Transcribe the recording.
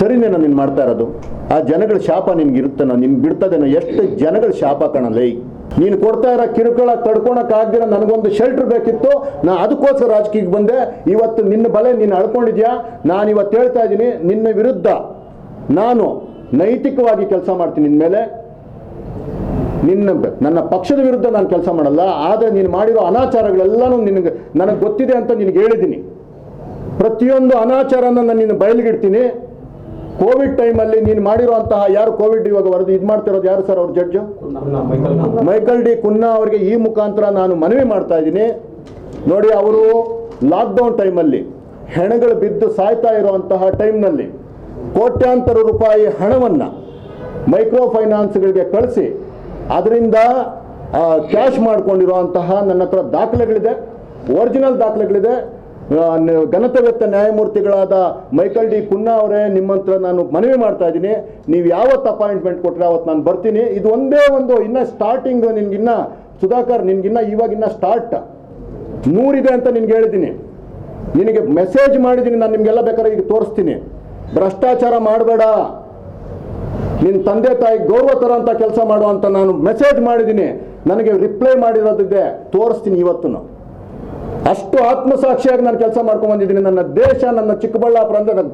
ಸರಿನೇನೋ ನೀನು ಮಾಡ್ತಾ ಇರೋದು. ಆ ಜನಗಳ ಶಾಪ ನಿನ್ಗೆ ಇರುತ್ತನ ನಿನ್ಗೆ ಬಿಡ್ತದೇನೋ, ಎಷ್ಟು ಜನಗಳ ಶಾಪ ಕಣಲೇ ನೀನು ಕೊಡ್ತಾ ಇರೋ ಕಿರುಕುಳ ತಡ್ಕೊಳಕ್ ಆಗ್ದಿರ ನನಗೊಂದು ಶೆಲ್ಟರ್ ಬೇಕಿತ್ತು. ನಾ ಅದಕ್ಕೋಸ್ಕರ ರಾಜಕೀಯಕ್ಕೆ ಬಂದೆ. ಇವತ್ತು ನಿನ್ನ ಬಲೆ ನೀನು ಅಳ್ಕೊಂಡಿದ್ಯಾ? ನಾನು ಇವತ್ತು ಹೇಳ್ತಾ ಇದ್ದೀನಿ, ನಿನ್ನ ವಿರುದ್ಧ ನಾನು ನೈತಿಕವಾಗಿ ಕೆಲಸ ಮಾಡ್ತೀನಿ ನಿನ್ನ ಮೇಲೆ. ನಿನ್ನ ನನ್ನ ಪಕ್ಷದ ವಿರುದ್ಧ ನಾನು ಕೆಲಸ ಮಾಡಲ್ಲ. ಆದರೆ ನೀನು ಮಾಡಿರೋ ಅನಾಚಾರಗಳೆಲ್ಲನೂ ನಿನಗೆ, ನನಗೆ ಗೊತ್ತಿದೆ ಅಂತ ನಿನಗೆ ಹೇಳಿದ್ದೀನಿ. ಪ್ರತಿಯೊಂದು ಅನಾಚಾರನ ನಾನು ನಿನ್ನ ಬಯಲಿಗಿಡ್ತೀನಿ ಕೋವಿಡ್ ಟೈಮಲ್ಲಿ ನೀನು ಮಾಡಿರುವಂತಹ ಯಾರು ಕೋವಿಡ್ ಇವಾಗ ವರದಿ ಇದು ಮಾಡ್ತಿರೋದು ಯಾರು ಸರ್ ಅವ್ರ ಜಡ್ಜು? ಮೈಕಲ್ ಡಿ ಕುನ್ನಾ ಅವರಿಗೆ ಈ ಮುಖಾಂತರ ನಾನು ಮನವಿ ಮಾಡ್ತಾ ಇದ್ದೀನಿ. ನೋಡಿ ಅವರು ಲಾಕ್ಡೌನ್ ಟೈಮಲ್ಲಿ ಹೆಣಗಳು ಬಿದ್ದು ಸಾಯ್ತಾ ಇರುವಂತಹ ಟೈಮ್ನಲ್ಲಿ ಕೋಟ್ಯಾಂತರ ರೂಪಾಯಿ ಹಣವನ್ನು ಮೈಕ್ರೋ ಫೈನಾನ್ಸ್ಗಳಿಗೆ ಕಳಿಸಿ ಅದರಿಂದ ಕ್ಯಾಶ್ ಮಾಡಿಕೊಂಡಿರುವಂತಹ ನನ್ನ ಹತ್ರ ದಾಖಲೆಗಳಿದೆ, ಒರಿಜಿನಲ್ ದಾಖಲೆಗಳಿದೆ. ಆ, ನ್ಯಾಯಮೂರ್ತಿಗಳಾದ ಮೈಕಲ್ ಡಿ ಕುನ್ನಾ ಅವರೇ ನಿಮ್ಮ ನಾನು ಮನವಿ ಮಾಡ್ತಾ ಇದ್ದೀನಿ. ನೀವು ಯಾವತ್ತು ಅಪಾಯಿಂಟ್ಮೆಂಟ್ ಕೊಟ್ಟರೆ ಅವತ್ತು ನಾನು ಬರ್ತೀನಿ. ಇದು ಒಂದೇ ಒಂದು ಇನ್ನ ಸ್ಟಾರ್ಟಿಂಗ್ ನಿನ್ಗಿನ್ನ ಸುಧಾಕರ್ ನಿನ್ಗಿನ್ನ ಇವಾಗಿನ್ನ ಸ್ಟಾರ್ಟ್ ನೂರಿದೆ ಅಂತ ನಿನ್ಗೆ ಹೇಳಿದ್ದೀನಿ. ನಿನಗೆ ಮೆಸೇಜ್ ಮಾಡಿದ್ದೀನಿ ನಾನು ನಿಮಗೆಲ್ಲ ಬೇಕಾದ್ರೆ ಈಗ ತೋರಿಸ್ತೀನಿ. ಭ್ರಷ್ಟಾಚಾರ ಮಾಡಬೇಡ. ನಿನ್ನ ತಂದೆ ತಾಯಿ ಗೌರವ ಥರ ಅಂತ ಕೆಲಸ ಮಾಡುವಂತ ನಾನು ಮೆಸೇಜ್ ಮಾಡಿದ್ದೀನಿ. ನನಗೆ ರಿಪ್ಲೈ ಮಾಡಿರೋದಿದೆ. ತೋರಿಸ್ತೀನಿ ಇವತ್ತು ಅಷ್ಟು ಆತ್ಮಸಾಕ್ಷಿಯಾಗಿ ನಾನು ಕೆಲಸ ಮಾಡ್ಕೊಂಡು ಬಂದಿದ್ದೀನಿ. ನನ್ನ ದೇಶ ನನ್ನ ಚಿಕ್ಕಬಳ್ಳಾಪುರ ಅಂದ್ರೆ ನನ್ನ